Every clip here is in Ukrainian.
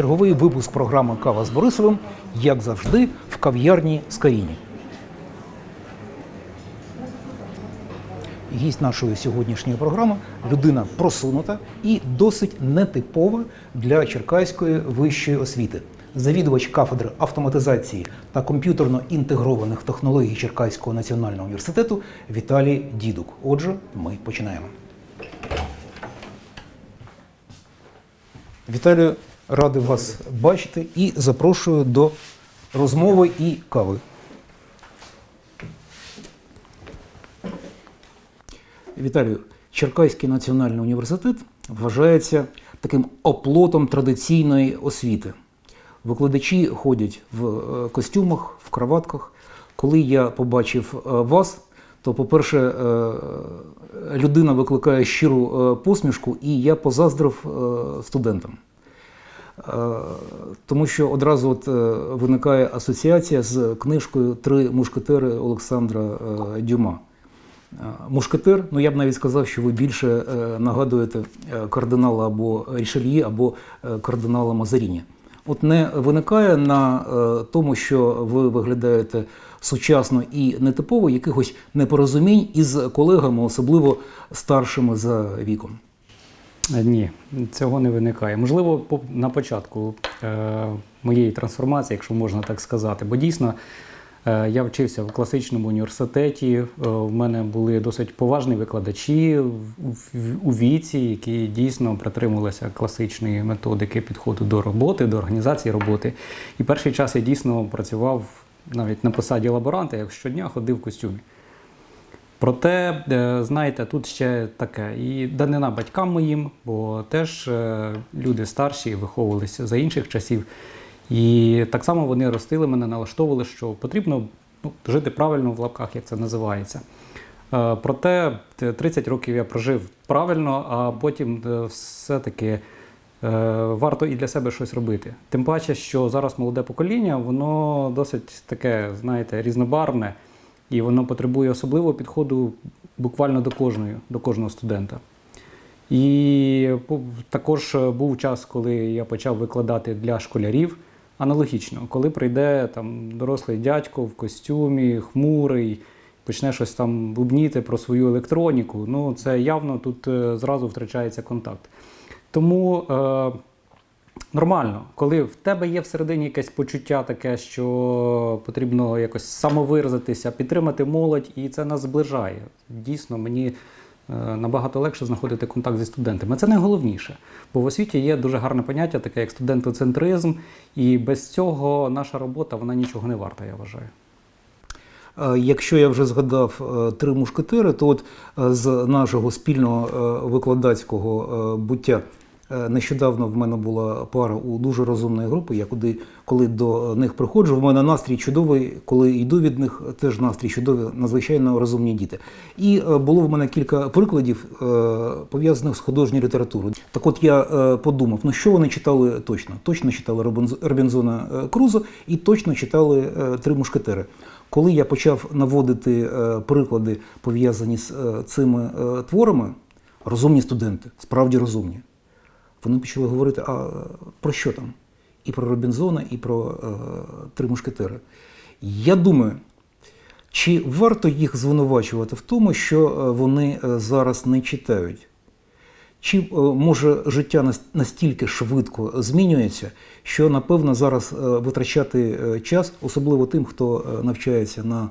черговий випуск програми Кава з Борисовим, як завжди, в кав'ярні Скаріні. Гість нашої сьогоднішньої програми людина просунута і досить нетипова для черкаської вищої освіти. Завідувач кафедри автоматизації та комп'ютерно інтегрованих технологій Черкаського національного університету Віталій Дідук. Отже, ми починаємо. Віталію, радий вас бачити і запрошую до розмови і кави. Віталію, Черкаський національний університет вважається таким оплотом традиційної освіти. Викладачі ходять в е, костюмах, в краватках. Коли я побачив е, вас, то, по-перше, е, людина викликає щиру посмішку, і я позаздрив студентам. Е, Тому що одразу от е, виникає асоціація з книжкою Три мушкетери Олександра е, Дюма. Мушкетер, ну я б навіть сказав, що ви більше нагадуєте кардинала або Рішельє, або кардинала Мазаріні. От не виникає на тому, що ви виглядаєте сучасно і нетипово якихось непорозумінь із колегами, особливо старшими за віком. Е, Ні, цього не виникає. Можливо, на початку е, моєї трансформації, якщо можна так сказати, бо дійсно е, я вчився в класичному університеті. в мене були досить поважні викладачі у віці, які дійсно притримувалися класичної методики підходу до роботи, до організації роботи. І перший час я дійсно працював навіть на посаді лаборанта, як щодня ходив в костюмі. Проте, е, знаєте, тут ще таке і данина батькам моїм, бо теж е, люди старші виховувалися за інших часів. І так само вони ростили мене, налаштовували, що потрібно ну, жити правильно в лапках, як це називається. Е, Проте т- 30 років я прожив правильно, а потім все-таки варто і для себе щось робити. Тим паче, що зараз молоде покоління, воно досить таке, знаєте, різнобарвне. І воно потребує особливого підходу буквально до кожної, до кожного студента. І також е, був час, коли я почав викладати для школярів аналогічно, коли прийде там дорослий дядько в костюмі, хмурий, почне щось там бубніти про свою електроніку. Ну, це явно тут е, зразу втрачається контакт. Тому е, Нормально, коли в тебе є всередині якесь почуття таке, що потрібно якось самовиразитися, підтримати молодь, і це нас зближає. Дійсно, мені е, набагато легше знаходити контакт зі студентами. Це найголовніше. Бо в освіті є дуже гарне поняття, таке як студентоцентризм, і без цього наша робота вона нічого не варта, я вважаю. Е, Якщо я вже згадав е, три мушкетери, то от з нашого спільного викладацького буття нещодавно в мене була пара у дуже розумної групи. Я куди, коли до них приходжу, в мене настрій чудовий, коли йду від них, теж настрій чудовий, надзвичайно розумні діти. І е, було в мене кілька прикладів е, пов'язаних з художньою літературою. Так от я е, подумав, ну що вони читали точно? Точно читали Робінз- Робінзона е, Крузо і точно читали е, Три мушкетери. Коли я почав наводити е, приклади, пов'язані з е, цими е, творами, розумні студенти, справді розумні, вони почали говорити, а про що там? І про Робінзона, і про е, Три мушкетери. Я думаю, чи варто їх звинувачувати в тому, що е, вони е, зараз не читають? Чи е, може життя настільки швидко змінюється, що напевно зараз витрачати час, особливо тим, хто навчається на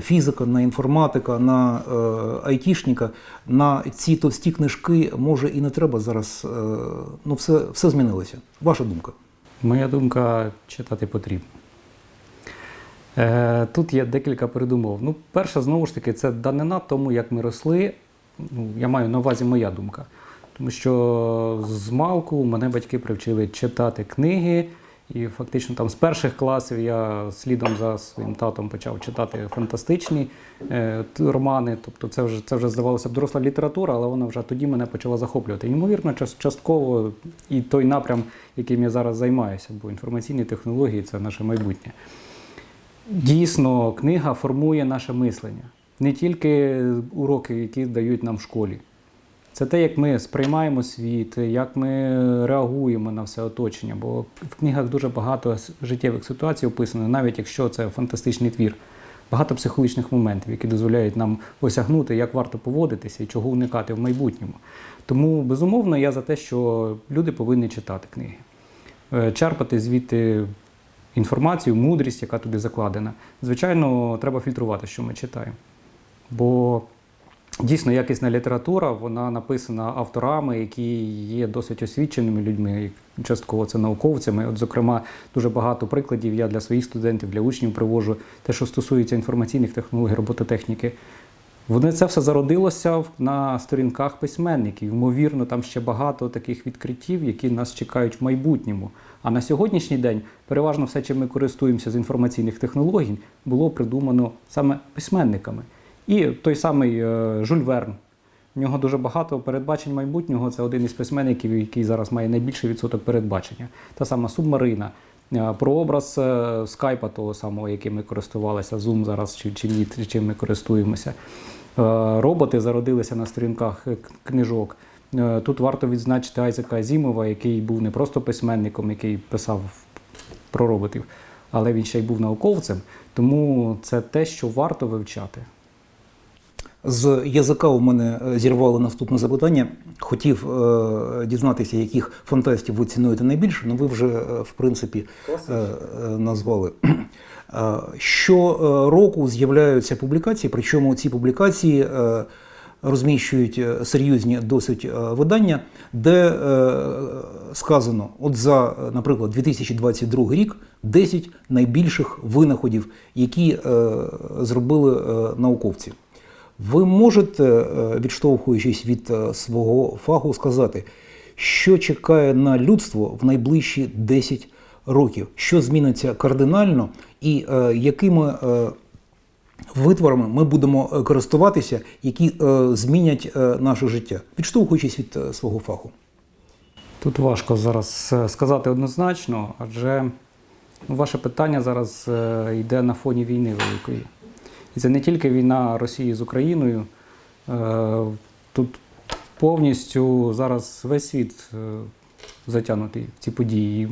фізика, на інформатика, на е, айтішника, на ці товсті книжки, може і не треба зараз. е, Ну, все, все змінилося. Ваша думка? Моя думка читати потрібно. Е, тут є декілька передумов. Ну, перша, знову ж таки, це данина тому, як ми росли. Ну, я маю на увазі моя думка. Тому що з малку мене батьки привчили читати книги, і фактично там з перших класів я слідом за своїм татом почав читати фантастичні е, романи. Тобто це вже, це вже здавалося б доросла література, але вона вже тоді мене почала захоплювати. Ймовірно, час- частково і той напрям, яким я зараз займаюся, бо інформаційні технології це наше майбутнє. Дійсно, книга формує наше мислення. Не тільки уроки, які дають нам в школі, Це те, як ми сприймаємо світ, як ми реагуємо на все оточення. Бо в книгах дуже багато життєвих ситуацій описано, навіть якщо це фантастичний твір. Багато психологічних моментів, які дозволяють нам осягнути, як варто поводитися і чого уникати в майбутньому. Тому, безумовно, я за те, що люди повинні читати книги, Е, черпати звідти інформацію, мудрість, яка туди закладена. Звичайно, треба фільтрувати, що ми читаємо. Бо дійсно якісна література, вона написана авторами, які є досить освіченими людьми, частково це науковцями. От, зокрема, дуже багато прикладів я для своїх студентів, для учнів привожу, те, що стосується інформаційних технологій, робототехніки. Вони це все зародилося на сторінках письменників. Ймовірно, там ще багато таких відкриттів, які нас чекають в майбутньому. А на сьогоднішній день переважно все, чим ми користуємося з інформаційних технологій, було придумано саме письменниками. І той самий е, Жюль Верн. В нього дуже багато передбачень майбутнього. Це один із письменників, який зараз має найбільший відсоток передбачення. Та сама субмарина. Е, Про образ е, скайпа, того самого, яким ми користувалися, Zoom зараз чи, чи ні, чим ми користуємося. Роботи зародилися на сторінках книжок. Тут варто відзначити Айзека Азімова, який був не просто письменником, який писав про роботів, але він ще й був науковцем. Тому це те, що варто вивчати. З язика у мене е, зірвало наступне запитання. Хотів е, дізнатися, яких фантастів ви цінуєте найбільше, але ви вже, е, в принципі, е, е, назвали. Е, Щороку з'являються публікації, причому ці публікації е, розміщують серйозні досить видання, де е, сказано, от за, наприклад, 2022 рік 10 найбільших винаходів, які е, зробили е, науковці. Ви можете, е, відштовхуючись від е, свого фаху, сказати, що чекає на людство в найближчі 10 років, що зміниться кардинально, і е, якими витворами ми будемо користуватися, які змінять наше життя, відштовхуючись від свого фаху. Тут важко зараз сказати однозначно, адже ну, ваше питання зараз йде на фоні війни великої. І це не тільки війна Росії з Україною. Е, Тут повністю зараз весь світ е, затягнутий в ці події.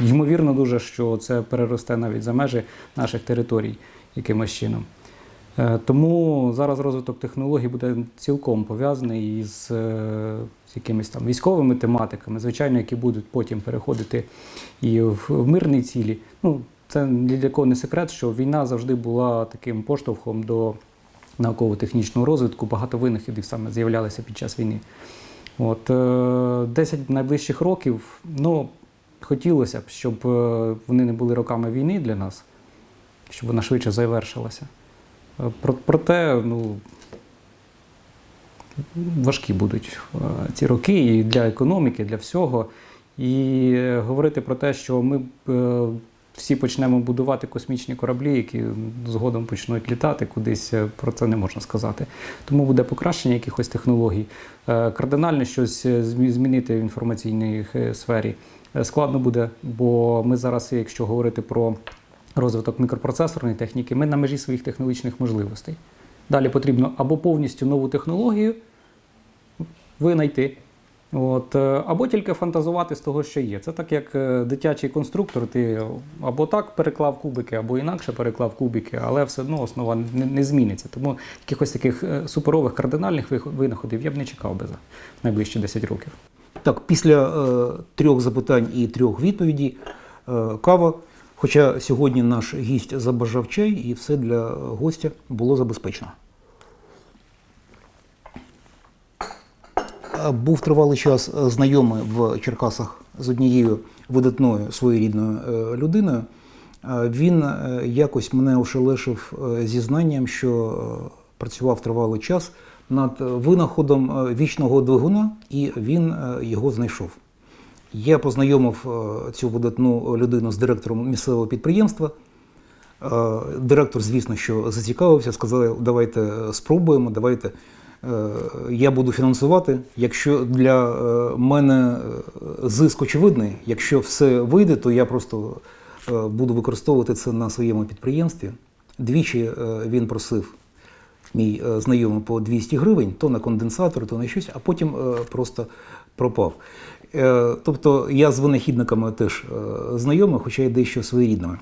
І Ймовірно дуже, що це переросте навіть за межі наших територій якимось чином. Е, Тому зараз розвиток технологій буде цілком пов'язаний із з якимись там військовими тематиками, звичайно, які будуть потім переходити і в мирні цілі. Ну, це ні для кого не секрет, що війна завжди була таким поштовхом до науково-технічного розвитку. Багато винахідів саме з'являлися під час війни. От, е, 10 найближчих років, ну, хотілося б, щоб е, вони не були роками війни для нас, щоб вона швидше завершилася. Е, Проте, ну, важкі будуть е, ці роки і для економіки, для всього. І е, говорити про те, що ми е, всі почнемо будувати космічні кораблі, які згодом почнуть літати кудись, е, про це не можна сказати. Тому буде покращення якихось технологій. Е, Кардинально щось е, змінити в інформаційній сфері складно буде, бо ми зараз, якщо говорити про розвиток мікропроцесорної техніки, ми на межі своїх технологічних можливостей. Далі потрібно або повністю нову технологію винайти, от, е, або тільки фантазувати з того, що є. Це так, як е, дитячий конструктор, ти або так переклав кубики, або інакше переклав кубики, але все одно основа не, не зміниться. Тому якихось таких е, суперових кардинальних винаходів я б не чекав би за найближчі 10 років. Так, після е, трьох запитань і трьох відповідей е, кава. Хоча сьогодні наш гість забажав чай, і все для гостя було забезпечено. Був тривалий час знайомий в Черкасах з однією видатною своєрідною е, людиною. Е, Він е, якось мене ошелешив зізнанням, що працював тривалий час над винаходом вічного двигуна, і він його знайшов. Я познайомив цю видатну людину з директором місцевого підприємства. Директор, звісно, що зацікавився, сказав, давайте спробуємо, давайте я буду фінансувати. Якщо для е, мене е, зиск очевидний, якщо все вийде, то я просто е, буду використовувати це на своєму підприємстві. Двічі е, він просив мій е, знайомий по 200 гривень, то на конденсатор, то на щось, а потім е, просто пропав. Е, Тобто я з винахідниками теж е, знайомий, хоча й дещо своєрідними.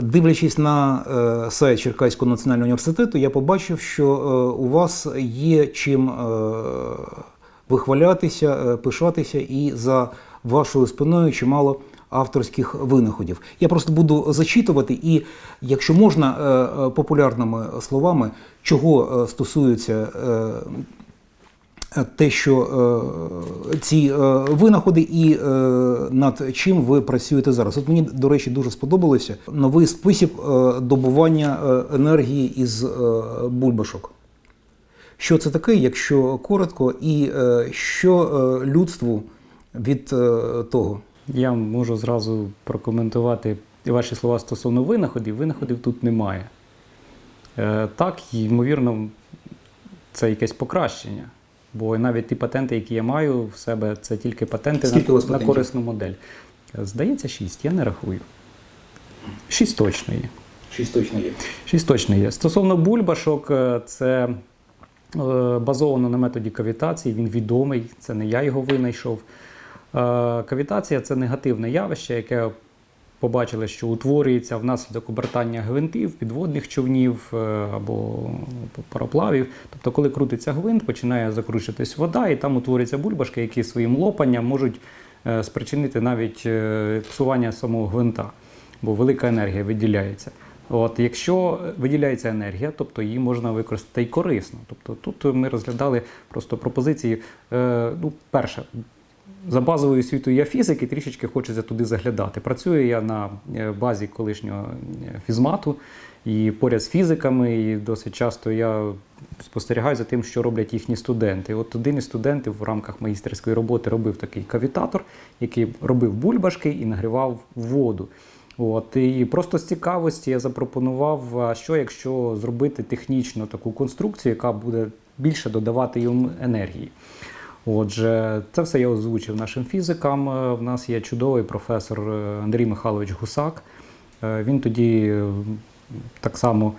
Дивлячись на е, сайт Черкаського національного університету, я побачив, що е, у вас є чим е, вихвалятися, пишатися, і за вашою спиною чимало авторських винаходів. Я просто буду зачитувати, і якщо можна популярними словами, чого стосується е, те, що е, ці е, винаходи і е, над чим ви працюєте зараз. От мені, до речі, дуже сподобалося новий спосіб е, добування е, енергії із е, бульбашок. Що це таке, якщо коротко, і е, що е, людству від е, того? Я можу зразу прокоментувати ваші слова стосовно винаходів. Винаходів тут немає. Е, так, ймовірно, це якесь покращення. Бо навіть ті патенти, які я маю в себе, це тільки патенти Скільки на, на корисну модель. Здається, шість, я не рахую. Шість точно є. Щось точно є. Шість точно є. Стосовно бульбашок, е, це е, базовано на методі кавітації, він відомий, це не я його винайшов. Е, Кавітація це негативне явище, яке побачили, що утворюється внаслідок обертання гвинтів, підводних човнів е, або пароплавів. Тобто, коли крутиться гвинт, починає закручуватись вода, і там утворюються бульбашки, які своїм лопанням можуть е, спричинити навіть е, псування самого гвинта, бо велика енергія виділяється. От, якщо виділяється енергія, тобто її можна використати і корисно. Тобто тут ми розглядали просто пропозиції. Е, ну, перше, за базовою освітою я фізик і трішечки хочеться туди заглядати. Працюю я на е, базі колишнього е, фізмату і поряд з фізиками, і досить часто я спостерігаю за тим, що роблять їхні студенти. От один із студентів в рамках магістерської роботи робив такий кавітатор, який робив бульбашки і нагрівав воду. От, і просто з цікавості я запропонував, що якщо зробити технічно таку конструкцію, яка буде більше додавати їм енергії. Отже, це все я озвучив нашим фізикам. Е, В нас є чудовий професор е, Андрій Михайлович Гусак. Е, Він тоді так само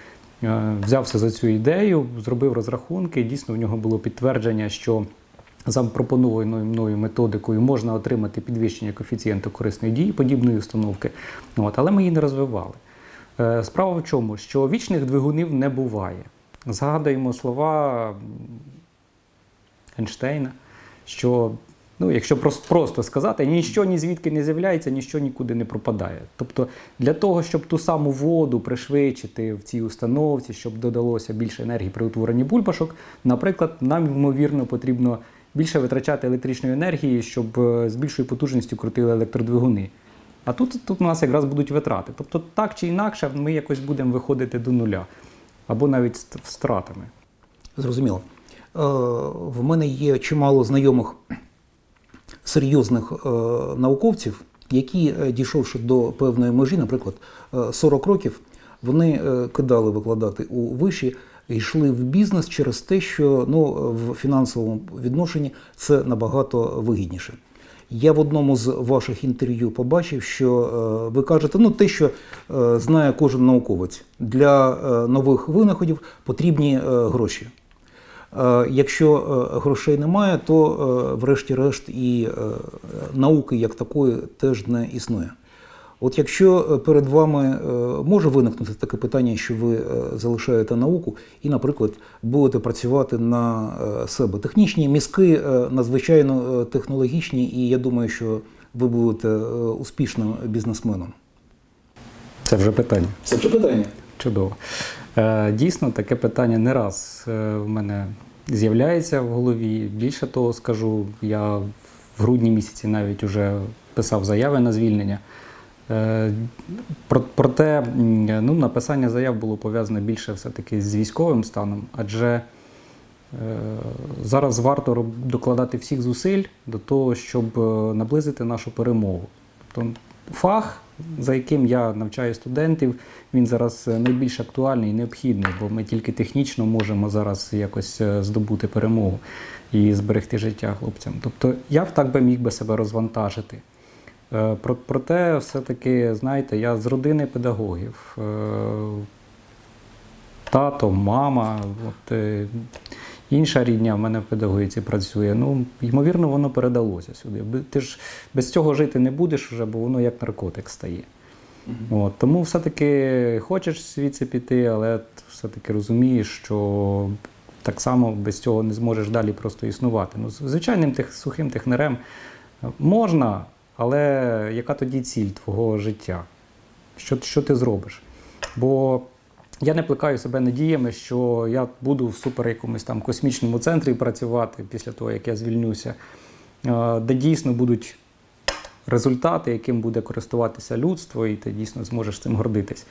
взявся за цю ідею, зробив розрахунки. Дійсно, в нього було підтвердження, що за пропонованою мною методикою можна отримати підвищення коефіцієнту корисної дії подібної установки. От, але ми її не розвивали. Справа в чому? Що вічних двигунів не буває. Згадуємо слова Ейнштейна, що, ну, якщо просто, просто сказати, ніщо ні звідки не з'являється, ніщо нікуди не пропадає. Тобто для того, щоб ту саму воду пришвидшити в цій установці, щоб додалося більше енергії при утворенні бульбашок, наприклад, нам ймовірно потрібно більше витрачати електричної енергії, щоб е, з більшою потужністю крутили електродвигуни. А тут, тут у нас якраз будуть витрати. Тобто, так чи інакше, ми якось будемо виходити до нуля або навіть з з втратами. Зрозуміло. Е, В мене є чимало знайомих серйозних е, науковців, які, е, дійшовши до певної межі, наприклад, е, 40 років, вони кидали викладати у виші, йшли в бізнес через те, що ну, в фінансовому відношенні це набагато вигідніше. Я в одному з ваших інтерв'ю побачив, що е, ви кажете, ну те, що е, знає кожен науковець, для е, нових винаходів потрібні е, гроші. Е, Якщо е, грошей немає, то е, врешті-решт і науки як такої теж не існує. От якщо перед вами може виникнути таке питання, що ви залишаєте науку і, наприклад, будете працювати на себе. Технічні мізки надзвичайно технологічні, і я думаю, що ви будете успішним бізнесменом. Це вже питання. Це вже питання. Чудово. Е, Дійсно, таке питання не раз е, в мене з'являється в голові. Більше того скажу, я в грудні місяці навіть вже писав заяви на звільнення. Е, Проте ну, написання заяв було пов'язане більше все-таки з військовим станом, адже зараз варто докладати всіх зусиль до того, щоб наблизити нашу перемогу. Тобто фах, за яким я навчаю студентів, він зараз е, найбільш актуальний і необхідний, бо ми тільки технічно можемо зараз якось е, здобути перемогу і зберегти життя хлопцям. Тобто я б так би міг би себе розвантажити. Е, Проте, все-таки, знаєте, я з родини педагогів. Тато, мама, от, інша рідня в мене в педагогіці працює. Ну, ймовірно, воно передалося сюди. Ти ж без цього жити не будеш вже, бо воно як наркотик стає. От, тому все-таки хочеш звідси піти, але все-таки розумієш, що так само без цього не зможеш далі просто існувати. Ну, звичайним тех, сухим технарем можна, але яка тоді ціль твого життя? Що, що ти зробиш? Бо я не плекаю себе надіями, що я буду в супер якомусь там космічному центрі працювати після того, як я звільнюся, е, де дійсно будуть результати, яким буде користуватися людство, і ти дійсно зможеш цим гордитись.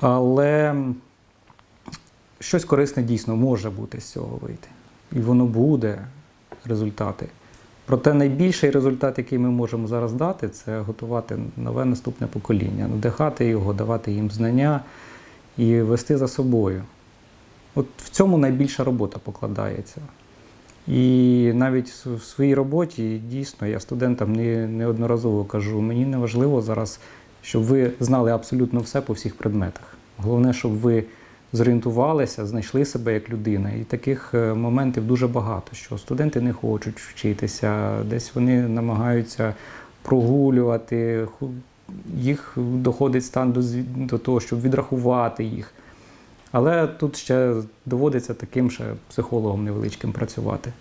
Але щось корисне дійсно може бути з цього вийти. І воно буде результати. Проте найбільший результат, який ми можемо зараз дати, це готувати нове наступне покоління, надихати його, давати їм знання і вести за собою. От в цьому найбільша робота покладається. І навіть в своїй роботі дійсно я студентам не, неодноразово кажу, мені не важливо зараз, щоб ви знали абсолютно все по всіх предметах. Головне, щоб ви зорієнтувалися, знайшли себе як людина. І таких е, моментів дуже багато, що студенти не хочуть вчитися, десь вони намагаються прогулювати, їх доходить стан до, до того, щоб відрахувати їх. Але тут ще доводиться таким ще психологом невеличким працювати.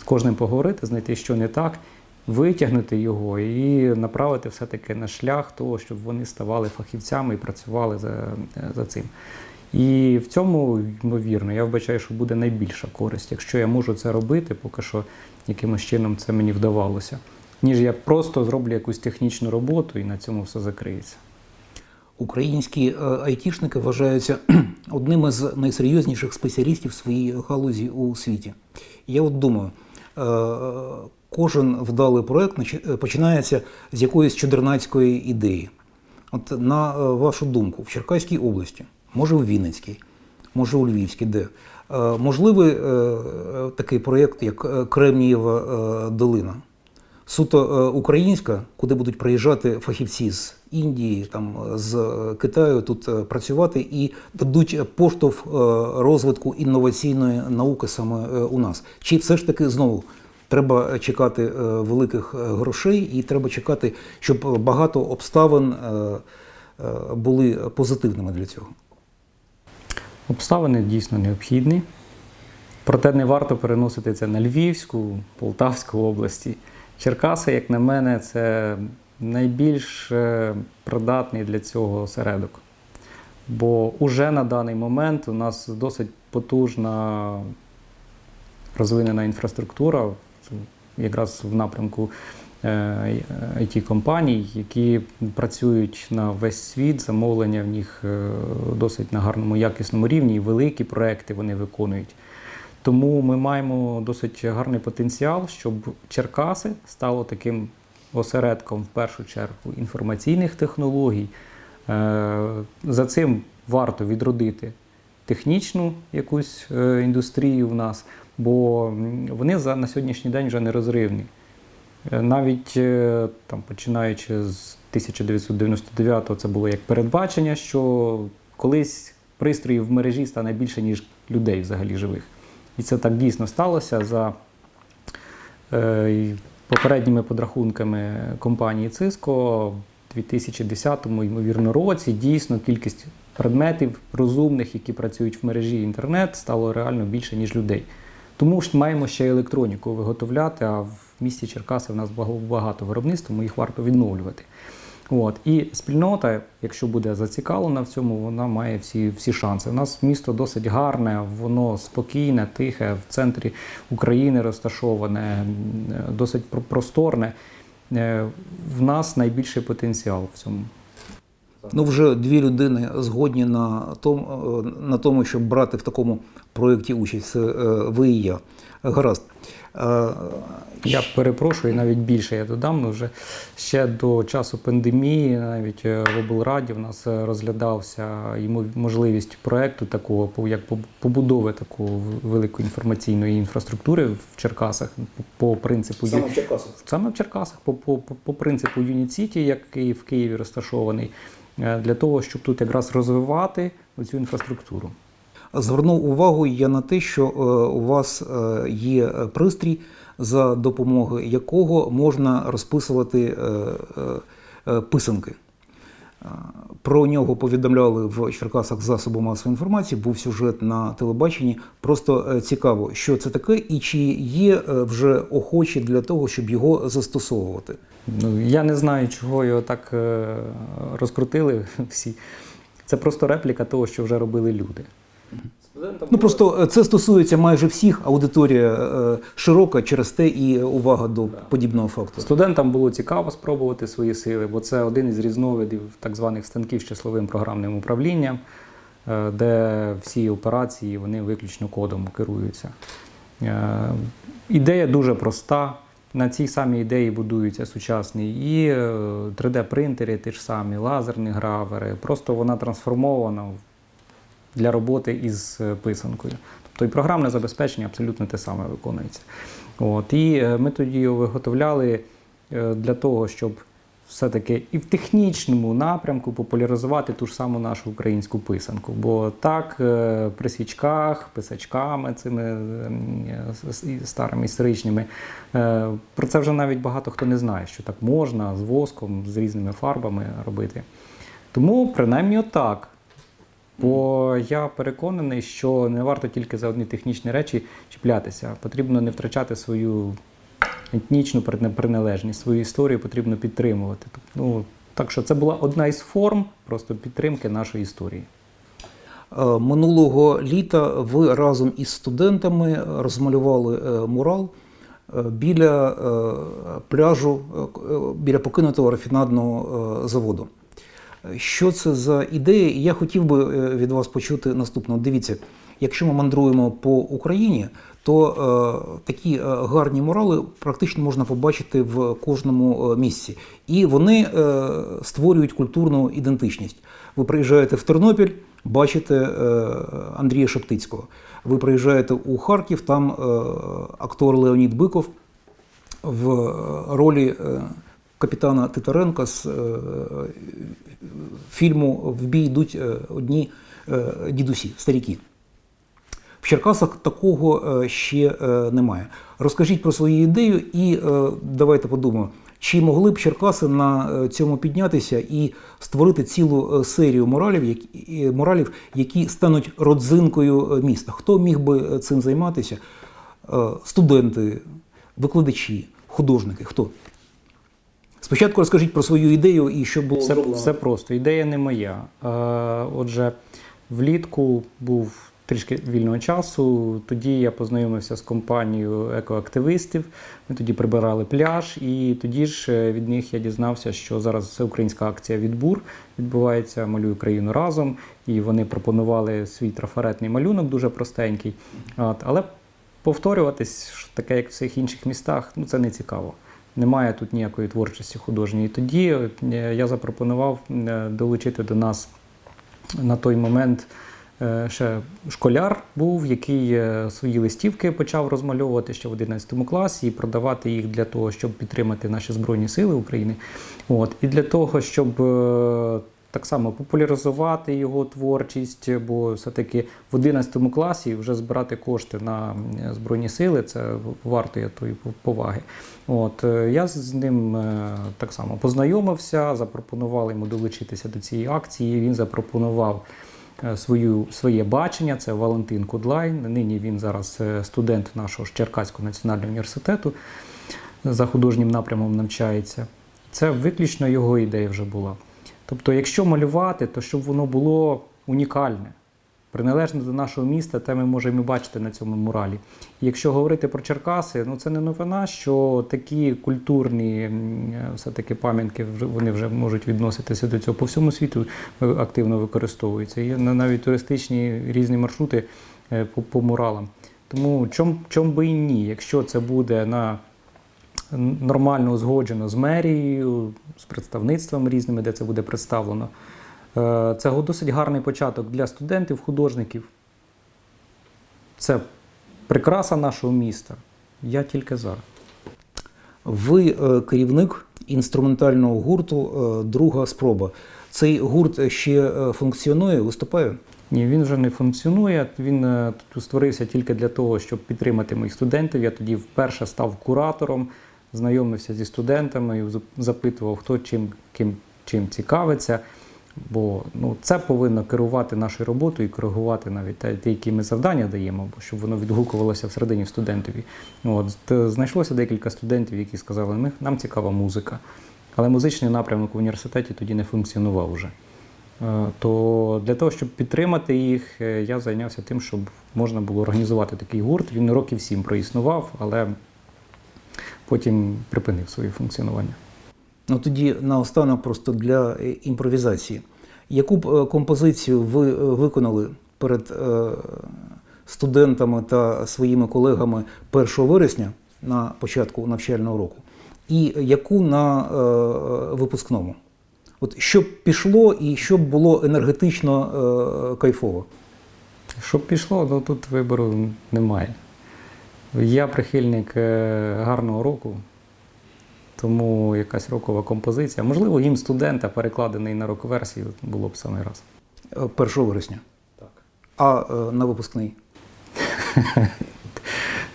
З кожним поговорити, знайти, що не так, витягнути його і направити все-таки на шлях того, щоб вони ставали фахівцями і працювали за, за цим. І в цьому, ймовірно, я вбачаю, що буде найбільша користь, якщо я можу це робити, поки що якимось чином це мені вдавалося, ніж я просто зроблю якусь технічну роботу і на цьому все закриється. Українські е, айтішники вважаються одним із найсерйозніших спеціалістів своїй галузі у світі. Я от думаю, е, кожен вдалий проект е, починається з якоїсь чудернацької ідеї. От на вашу думку, в Черкаській області, може у Вінницькій, може у Львівській, де можливий такий проєкт, як Кремнієва долина? Суто е, українська, куди будуть приїжджати фахівці з Індії, там з е, Китаю тут е, працювати і дадуть поштовх е, розвитку інноваційної науки саме е, у нас. Чи все ж таки знову треба чекати е, великих е, грошей, і треба чекати, щоб багато обставин е, е, були позитивними для цього? Обставини дійсно необхідні. Проте не варто переносити це на Львівську, Полтавську області. Черкаси, як на мене, це найбільш е, придатний для цього осередок. Бо уже на даний момент у нас досить потужна розвинена інфраструктура, якраз в напрямку it компаній які працюють на весь світ, замовлення в них е, досить на гарному якісному рівні, і великі проекти вони виконують. Тому ми маємо досить гарний потенціал, щоб Черкаси стало таким осередком в першу чергу інформаційних технологій. Е, За цим варто відродити технічну якусь е, індустрію в нас, бо вони на сьогоднішній день вже нерозривні. Е, Навіть там, починаючи з 1999-го, це було як передбачення, що колись пристроїв в мережі стане більше, ніж людей взагалі живих. І це так дійсно сталося за е, попередніми подрахунками компанії Cisco в 2010 ймовірно році дійсно кількість предметів розумних, які працюють в мережі інтернет, стало реально більше, ніж людей. Тому ж маємо ще електроніку виготовляти, а в місті Черкаси в нас багато виробництв, тому їх варто відновлювати. От. І спільнота, якщо буде зацікавлена в цьому, вона має всі, всі шанси. У нас місто досить гарне, воно спокійне, тихе, в центрі України розташоване, досить просторне. Е, В нас найбільший потенціал в цьому. Ну, вже дві людини згодні на тому, на тому щоб брати в такому проєкті участь. Це е, ви і я. Гаразд. Е, Я перепрошую, навіть більше я додам. Ми вже ще до часу пандемії, навіть е, в облраді в нас е, розглядався йому можливість проекту такого, як по- побудови такої великої інформаційної інфраструктури в Черкасах по, принципу Саме в Черкасах. саме в Черкасах, по, по, по, принципу City, який в Києві розташований, для того, щоб тут якраз розвивати цю інфраструктуру. Звернув увагу я на те, що е, у вас е, є пристрій, за допомогою якого можна розписувати е, писанки. Про нього повідомляли в Черкасах засоби масової інформації, був сюжет на телебаченні. Просто цікаво, що це таке, і чи є вже охочі для того, щоб його застосовувати. Ну, я не знаю, чого його так розкрутили всі. Це просто репліка того, що вже робили люди. Ну просто е, це стосується майже всіх. Аудиторія е, широка, через те і увага до подібного факту. Студентам було цікаво спробувати свої сили, бо це один із різновидів так званих станків з числовим програмним управлінням, е, де всі операції вони виключно кодом керуються. Ідея дуже проста. На цій самій ідеї будуються сучасні і е, 3D-принтери, ті ж самі, лазерні гравери. Просто вона трансформована в- для роботи із е, писанкою. Тобто і програмне забезпечення абсолютно те саме виконується. От, і е, ми тоді його виготовляли е, для того, щоб все-таки і в технічному напрямку популяризувати ту ж саму нашу українську писанку. Бо так при свічках, писачками цими старими історичними, про це вже навіть багато хто не знає, що так можна з воском, з різними фарбами робити. Тому принаймні отак. Бо я переконаний, що не варто тільки за одні технічні речі чіплятися. Потрібно не втрачати свою етнічну приналежність, свою історію потрібно підтримувати. Ну, так що це була одна із форм просто підтримки нашої історії. Е, Минулого літа ви разом із студентами розмалювали е, мурал е, біля пляжу, біля покинутого рафінадного заводу. Що це за ідея? І я хотів би е, від вас почути наступного. Дивіться, якщо ми мандруємо по Україні, то е, такі е, гарні мурали практично можна побачити в кожному е, місці. І вони е, створюють культурну ідентичність. Ви приїжджаєте в Тернопіль, бачите е, Андрія Шептицького. Ви приїжджаєте у Харків, там е, актор Леонід Биков в ролі е, капітана Титаренка з е, фільму В бій йдуть е, одні е, дідусі, старіки. В Черкасах такого ще немає. Розкажіть про свою ідею і давайте подумаємо, чи могли б Черкаси на цьому піднятися і створити цілу серію моралів, які, стануть родзинкою міста. Хто міг би цим займатися? Студенти, викладачі, художники. Хто? Спочатку розкажіть про свою ідею і що було Все, все просто. Ідея не моя. Е, отже, влітку був трішки вільного часу. Тоді я познайомився з компанією екоактивістів. Ми тоді прибирали пляж, і тоді ж е, від них я дізнався, що зараз всеукраїнська акція Відбур відбувається Малюю країну разом. І вони пропонували свій трафаретний малюнок, дуже простенький. От, але повторюватись, таке, як в всіх інших містах, ну це не цікаво. Немає тут ніякої творчості художньої. Тоді е, я запропонував е, долучити до нас на той момент е, ще школяр був, який свої листівки почав розмальовувати ще в 11 класі і продавати їх для того, щоб підтримати наші Збройні Сили України. От. І для того, щоб так само популяризувати його творчість, бо все-таки в 11 класі вже збирати кошти на Збройні Сили це вартує тої поваги. От, е, я з ним е, так само познайомився, запропонував йому долучитися до цієї акції. Він запропонував е, свою, своє бачення. Це Валентин Кудлай. Нині він зараз студент нашого Черкаського національного університету за художнім напрямом навчається. Це виключно його ідея вже була. Тобто, якщо малювати, то щоб воно було унікальне, приналежне до нашого міста, те ми можемо і бачити на цьому муралі. І якщо говорити про Черкаси, ну це не новина, що такі культурні все-таки пам'ятки вони вже можуть відноситися до цього. По всьому світу е, активно використовуються. Є навіть туристичні різні маршрути е, по, по муралам. Тому чом, чом би і ні, якщо це буде на нормально узгоджено з мерією, з представництвами різними, де це буде представлено. Е, Це досить гарний початок для студентів, художників. Це прикраса нашого міста. Я тільки за. Ви е, керівник інструментального гурту е, Друга спроба. Цей гурт ще функціонує, виступає? Ні, він вже не функціонує. Він створився тільки для того, щоб підтримати моїх студентів. Я тоді вперше став куратором, знайомився зі студентами, запитував, хто чим, ким, чим цікавиться. Бо ну, це повинно керувати нашою роботою і коригувати навіть те, які ми завдання даємо, щоб воно відгукувалося всередині студентові. От, знайшлося декілька студентів, які сказали, ми, нам цікава музика. Але музичний напрямок в університеті тоді не функціонував вже. Е, То для того, щоб підтримати їх, е, я зайнявся тим, щоб можна було організувати такий гурт. Він років сім проіснував, але потім припинив своє функціонування. Ну тоді наостанок просто для е, імпровізації. Яку б е, композицію ви е, виконали перед студентами та своїми колегами 1 вересня на початку навчального року, і яку на випускному? От щоб пішло і щоб було енергетично кайфово. Щоб пішло, ну тут вибору немає. Я прихильник е, гарного року, тому якась рокова композиція. Можливо, гімн студента, перекладений на рок-версію, було б саме раз. Е, 1 вересня. Так. А е, на випускний?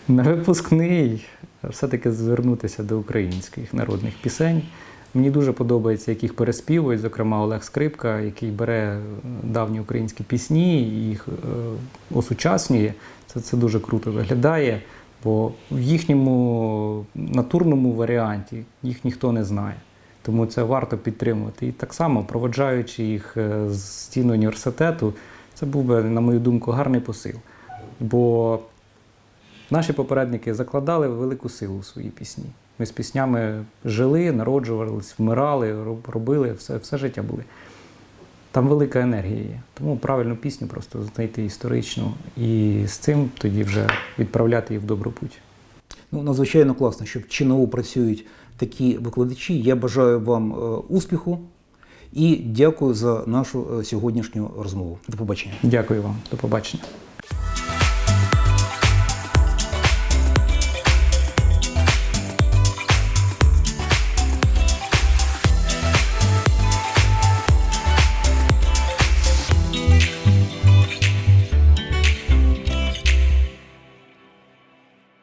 На випускний все-таки звернутися до українських народних пісень. Мені дуже подобається, як їх переспівують, зокрема Олег Скрипка, який бере е, давні українські пісні і їх е, осучаснює. Це, це дуже круто виглядає, бо в їхньому натурному варіанті їх ніхто не знає. Тому це варто підтримувати. І так само, проводжаючи їх е, з стін університету, це був би, на мою думку, гарний посил. Бо Наші попередники закладали велику силу в свої пісні. Ми з піснями жили, народжувались, вмирали, робили, все, все життя були. Там велика енергія є. Тому правильну пісню просто знайти історичну і з цим тоді вже відправляти її в добру путь. Ну, надзвичайно класно, що в ЧНУ працюють такі викладачі. Я бажаю вам е, успіху і дякую за нашу е, сьогоднішню розмову. До побачення. Дякую вам. До побачення.